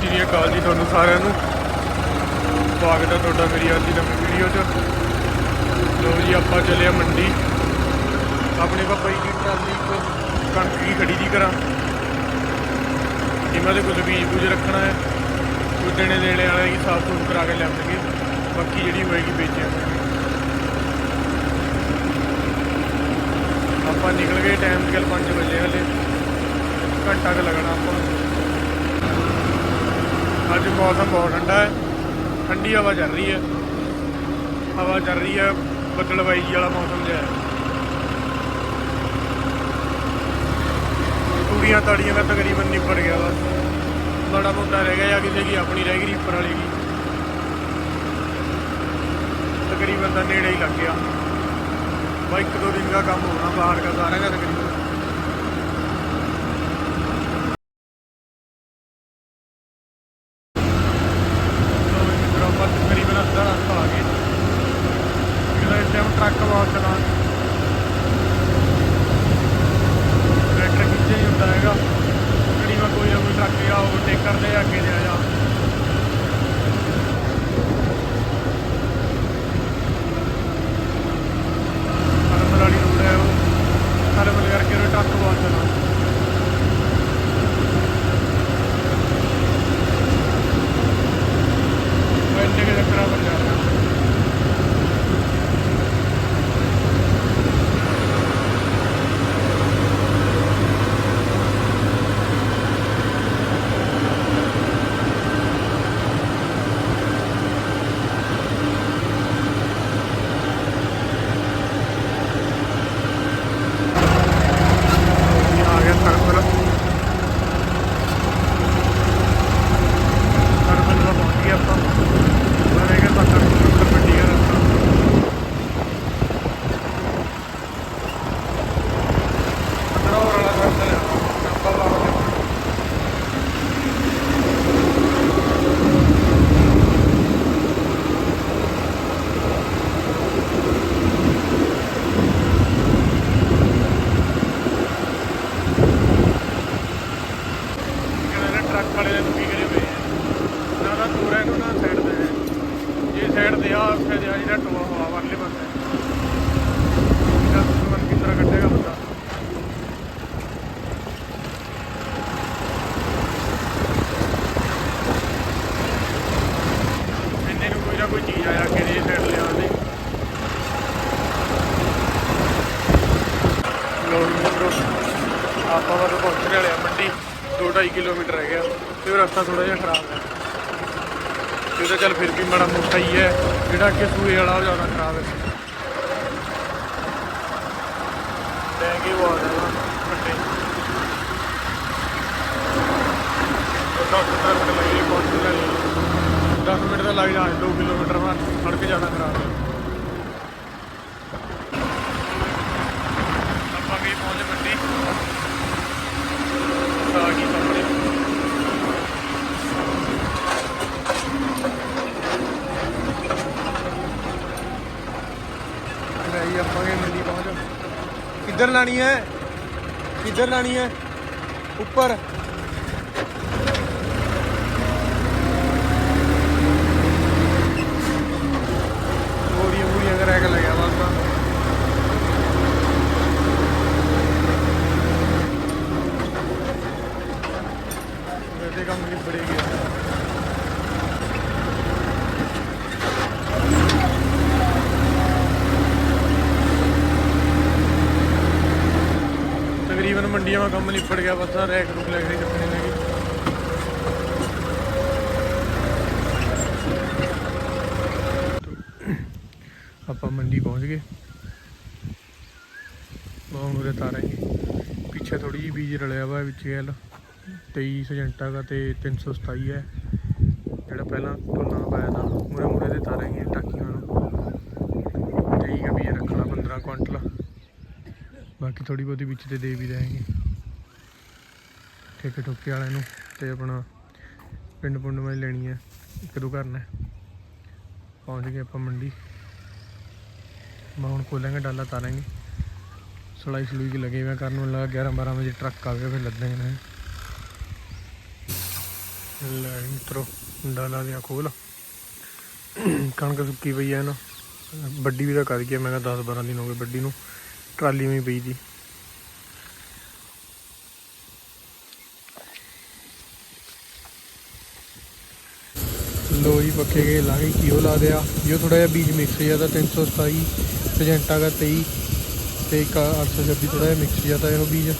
ਸਤਿ ਸ਼੍ਰੀ ਅਕਾਲ ਜੀ ਤੁਹਾਨੂੰ ਸਾਰਿਆਂ ਨੂੰ। ਸਵਾਗਤ ਹੈ ਤੁਹਾਡਾ ਮੇਰੀ ਅੱਜ ਦੀ ਨਵੀਂ ਵੀਡੀਓ 'ਚ। ਲੋ ਜੀ, ਆਪਾਂ ਚੱਲੇ ਆ ਮੰਡੀ। ਆਪਣੇ ਪਾਪਾ ਜੀ ਦੀ ਟਰਾਲੀ ਇੱਕ ਕਣਕ ਦੀ ਖੜੀ ਦੀ ਕਰਾਂ ਇਹਨਾਂ ਦੇ ਕੁਝ ਬੀਜ ਬੂਜ ਰੱਖਣਾ ਹੈ। ਕੁਝ ਦੇਣੇ ਦੇਣੇ ਵਾਲੇ ਹੀ ਸਾਫ਼ ਸੁਥਰਾ ਕਰਾ ਕੇ ਲਿਆਵਾਂਗੇ ਬਾਕੀ ਜਿਹੜੀ ਹੋਏਗੀ ਵੇਚਾਂਗੇ ਆਪਾਂ ਨਿਕਲ ਗਏ ਟਾਈਮ ਕੱਲ 5 ਵਜੇ ਹਲੇ। ਘੰਟਾ ਕੁ ਲੱਗਣਾ ਆਪਾਂ ਨੂੰ। ਅੱਜ ਮੌਸਮ ਬਹੁਤ ਠੰਡਾ ਹੈ। ਠੰਡੀ ਹਵਾ ਚੱਲ ਰਹੀ ਹੈ। ਹਵਾ ਚੱਲ ਰਹੀ ਹੈ, ਬੱਦਲਵਾਈ ਜੀ ਵਾਲਾ ਮੌਸਮ ਜਿਹਾ ਤੂੜੀਆਂ ਤਾੜੀਆਂ ਦਾ ਤਕਰੀਬਨ ਨਿਬੜ ਗਿਆ ਬਸ। ਬੜਾ ਮੋਟਾ ਰਹਿ ਗਿਆ ਕਿਸੇ ਦੀ ਆਪਣੀ ਰਹਿ ਗਈ ਉੱਪਰ ਵਾਲੀ ਦੀ ਤਕਰੀਬਨ ਦਾ ਨੇੜੇ ਹੀ ਲੱਗ ਗਿਆ। ਬਸ ਇੱਕ ਦੋ ਦਿਨ ਦਾ ਕੰਮ ਹੋਣਾ, ਬਾਹਰ ਦਾ ਸਾਰਾ ਦਾ ਤਕਰੀਬਨ। ਜੇ ਸਾਈਡ ਤੇ ਆ, ਉੱਥੇ ਦੇ ਆ ਜਿਹੜਾ ਟੋਆ ਹਵਾ ਵਾਲੇ ਪਾਸੇ ਇਹਦਾ ਸੁਮਨ ਕਿਸ ਤਰ੍ਹਾਂ ਕੱਢੇਗਾ ਬੰਦਾ? ਇੰਨੇ ਨੂੰ ਕੋਈ ਨਾ ਕੋਈ ਚੀਜ਼ ਆਇਆ ਕਿ ਇਹ ਸਾਈਡ ਲਿਆ ਦੇ ਲੋ ਜੀ ਮਿੱਤਰੋ, ਆਪਾਂ ਵੱਲ ਪਹੁੰਚਣ ਵਾਲੇ ਆ ਮੰਡੀ 2.5 ਕਿਲੋਮੀਟਰ ਰਹਿ ਗਿਆ ਤੇ ਰਸਤਾ ਥੋੜਾ ਜਿਹਾ ਖਰਾਬ ਹੈ। ਤੇ ਤਾਂ ਚੱਲ ਫਿਰ ਵੀ ਮਾੜਾ ਮੋਟਾ ਹੀ ਹੈ। ਜਿਹੜਾ ਕਿ ਸੂਏ ਵਾਲਾ ਉਹ ਜ਼ਿਆਦਾ ਖਰਾਬ ਹੈ। ਟੈਂਕੀ ਬਹੁਤ ਹੈ ਵੱਡੇ। ਦਸ ਮਿੰਟ ਲੱਗੇ ਪਹੁੰਚਣ 10 ਮਿੰਟ ਦਾ ਲੱਗ ਜਾਣਾ 2 ਕਿਲੋਮੀਟਰ ਬਾਅਦ, ਸੜਕ ਜ਼ਿਆਦਾ ਖਰਾਬ ਹੈ ਆਪਾਂ ਵੀ ਪਹੁੰਚ ਮੰਡੀ ਆ ਗਈ ਸਾਹਮਣੇ ਲੈ ਜੀ ਆਪਾਂ ਗਏ ਮੰਡੀ ਪਹੁੰਚ ਕਿੱਧਰ ਲਾਣੀ ਹੈ? ਕਿੱਧਰ ਲਾਣੀ ਹੈ? ਉੱਪਰ। ਬੋਰੀਆਂ ਬੋਰੀਆਂ ਕਰ ਕੇ ਲੱਗਿਆ ਕੰਮ ਨਹੀਂ ਫੜ ਗਿਆ ਤਕਰੀਬਨ ਬਸ ਰੈਕ ਰੁਕ ਲੱਗ ਰਹੀ ਚੱਕਣੇ ਨੇ ਆਪਾਂ ਮੰਡੀ ਪਹੁੰਚ ਗਏ। ਬਹੁਤ ਉਰੇ ਤਾਰਾਂਗੇ ਪਿੱਛੇ ਥੋੜੀ ਜਿਹੀ ਬੀਜ ਰਲਿਆ ਵਾ ਵਿੱਚ ਗੱਲ 23 ਸਜੈਂਟਾ ਦਾ ਤੇ 327 ਹੈ। ਜਿਹੜਾ ਪਹਿਲਾਂ ਢੋਨਾ ਪਾਇਆ ਤਾਂ ਮੂਰੇ ਮੂਰੇ ਦੇ ਤਾਰਾਂਗੇ ਟਾਕੀਆਂ ਨੂੰ 23 ਬੀਜ ਰੱਖਣਾ 15 ਕੁਇੰਟਲ। ਬਾਕੀ ਥੋੜੀ ਬਹੁਤੀ ਵਿੱਚ ਤੇ ਦੇ ਵੀ ਦੇਣਗੇ ਠੇਕੇ ਠੋਕੇ ਵਾਲਿਆਂ ਨੂੰ ਤੇ ਆਪਣਾ ਪਿੰਡ ਪੁੰਡ ਮੈਂ ਲੈਣੀ ਹੈ ਇੱਕ ਦੋ ਘਰ ਨੇ। ਪਹੁੰਚ ਗਏ ਆਪਾਂ ਮੰਡੀ। ਮੈਂ ਹੁਣ ਖੋਲਾਂਗੇ, ਡਾਲਾ ਤਾਰਾਂਗੇ। ਸਲਾਈ ਸਲੂਈ ਕਿ ਲਗੇ ਹੋਏ ਕਰਨ ਨੂੰ ਲੱਗਾ 11 12 ਵਜੇ ਟਰੱਕ ਆ ਗਿਆ, ਫਿਰ ਲੱਦਾਂਗੇ ਨਾ। ਲੈ ਮਿੱਤਰੋ, ਡਾਲਾ ਦਿਆ ਖੋਲ। ਕਣਕ ਸੁੱਕੀ ਪਈ ਐ ਨਾ, ਵੱਡੀ ਵੀ ਤਾਂ ਕਰ ਗਿਆ ਮੈਂ ਕਿਹਾ 10 12 ਦਿਨ ਹੋ ਗਏ ਵੱਡੀ ਨੂੰ। ਟਰਾਲੀ ਵੀ ਪਈ ਦੀ। ਲੋਈ ਪੱਕੇ ਗਏ ਲਾਗੇ ਕੀਓ ਲਾ ਦਿਆ। ਇਹ ਥੋੜਾ ਜਿਹਾ ਬੀਜ ਮਿਕਸ ਹੋ ਜ਼ਿਆਦਾ 327 ਪ੍ਰਜੈਂਟਾ ਦਾ 23 ਤੇ 826 ਥੋੜਾ ਜਿਹਾ ਮਿਕਸ ਜ਼ਿਆਦਾ ਇਹੋ ਬੀਜ।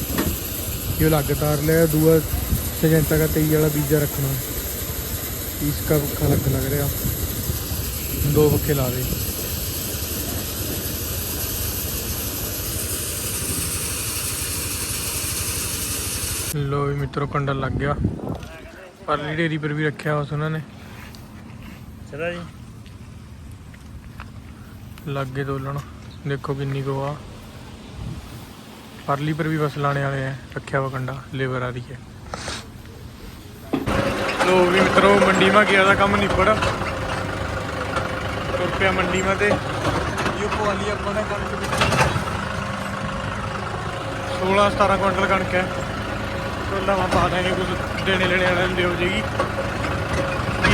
ਇਹ ਲੱਗ ਤਾਰ ਲਿਆ, ਦੂਆ ਸਜੈਂਟਾ ਦਾ 23 ਵਾਲਾ ਬੀਜਾ ਰੱਖਣਾ। ਇਸ ਦਾ ਪੱਖਾ ਲੱਗ ਲੱਗ ਰਿਹਾ। ਦੋ ਪੱਖੇ ਲਾ ਦੇ। ਲੋ ਵੀ ਮਿੱਤਰੋ ਕੰਡਲ ਲੱਗ ਗਿਆ। ਪਰਲੀ ਢੇਰੀ ਪਰ ਵੀ ਰੱਖਿਆ ਉਸ ਉਹਨਾਂ ਨੇ। ਚਲਾ ਜੀ। ਲੱਗੇ ਦੋਲਣ ਦੇਖੋ ਕਿੰਨੀ ਕੋ ਆ ਪਰਲੀ ਪਰ ਵੀ ਬਸ ਲਾਣੇ ਵਾਲੇ ਆ। ਰੱਖਿਆ ਵਾ ਕੰਡਾ ਲੇਬਰ ਆ ਰਹੀ ਹੈ। ਲੋ ਵੀ ਮਿੱਤਰੋ ਮੰਡੀ ਮਾ ਗਿਆ ਦਾ ਕੰਮ ਨਿਬੜ। ਰੁਪਿਆ ਮੰਡੀ ਮਾ ਤੇ। ਯੂ ਪਵਾਲੀ ਆਪਾਂ ਨੇ ਕਣਕ 16 17 ਕੁਇੰਟਲ ਕਣਕ ਹੈ। ਟੋਲਾ ਮਾ ਪਾ ਦੇਣੇ ਕੁਝ ਦੇਣੇ ਲੈਣੇ ਵਾਲਿਆਂ ਨੂੰ ਦਿਓ ਜੇਗੀ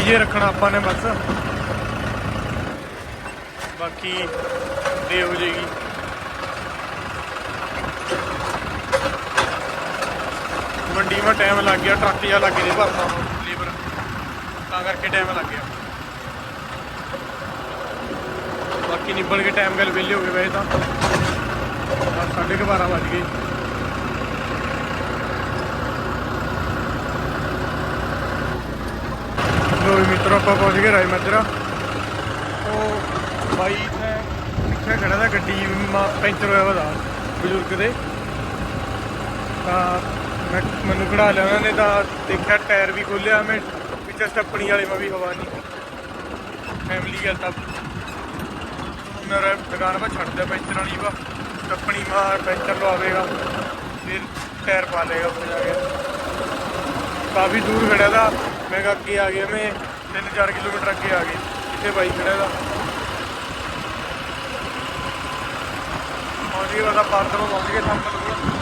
ਜੇ ਰੱਖਣਾ ਆਪਾਂ ਨੇ ਬਸ। ਬਾਕੀ ਦੇ ਹੋ ਜੇਗੀ ਮੰਡੀ ਮਾ ਟਾਈਮ ਲੱਗ ਗਿਆ, ਟਰੱਕ ਜਿਹਾ ਲੱਗ ਗਿਆ ਭਰਨਾ ਲੇਬਰ ਤਾਂ ਕਰਕੇ ਟਾਈਮ ਲੱਗ ਗਿਆ। ਬਾਕੀ ਨਿਬੜ ਕੇ ਟਾਈਮ ਗੱਲ ਵਿਹਲੇ ਹੋ ਗਏ ਵੈਸੇ ਤਾਂ। ਬਸ ਸਾਢੇ ਕੁ ਬਾਰਾਂ ਵੱਜ ਗਏ ਲੋ ਵੀ ਮਿੱਤਰੋ ਆਪਾਂ ਪਹੁੰਚ ਗਏ ਰਾਜ ਮਾਜਰਾ। ਉਹ ਬਾਈ ਨੇ ਪਿੱਛੇ ਖੜਾ ਦਾ ਗੱਡੀ ਮਾ ਪੈਂਚਰ ਹੋਇਆ ਵਾ ਬਜ਼ੁਰਗ ਦੇ। ਤਾਂ ਮੈਂ, ਮੈਨੂੰ ਕਢਾ ਲਿਆ ਉਹਨਾਂ ਨੇ ਤਾਂ ਦੇਖਿਆ ਟਾਇਰ ਵੀ ਖੋਲਿਆ ਮੈਂ ਪਿੱਛੇ ਸਟੱਪਣੀ ਵਾਲੇ ਮੈਂ ਵੀ ਹਵਾ ਨਹੀਂ। ਫੈਮਿਲੀ ਗੱਲ ਸਭ। ਮੇਰਾ ਦੁਕਾਨ 'ਤੇ ਛੱਡ ਦਿਆ ਪੈਂਚਰ ਵਾਲੀ ਵਾ। ਸਟੱਪਣੀ ਮਾਰ ਪੈਂਚਰ ਲਵਾਵੇਗਾ, ਫਿਰ ਟਾਇਰ ਪਾ ਲੇਗਾ ਉੱਥੇ ਜਾ ਕੇ। ਕਾਫੀ ਦੂਰ ਖੜਿਆ ਦਾ ਮੈਂ ਕਿਹਾ ਅੱਗੇ ਆ ਗਿਆ ਮੈਂ। 3-4 ਕਿਲੋਮੀਟਰ ਅੱਗੇ ਆ ਗਏ, ਇੱਥੇ ਬਾਈਕ ਖੜਿਆ ਦਾ ਪਹੁੰਚ ਗਏ ਬਸ ਪਾਰਕ ਤੋਂ ਪਹੁੰਚ ਗਏ ਸੰਪਲ ਕੋਲ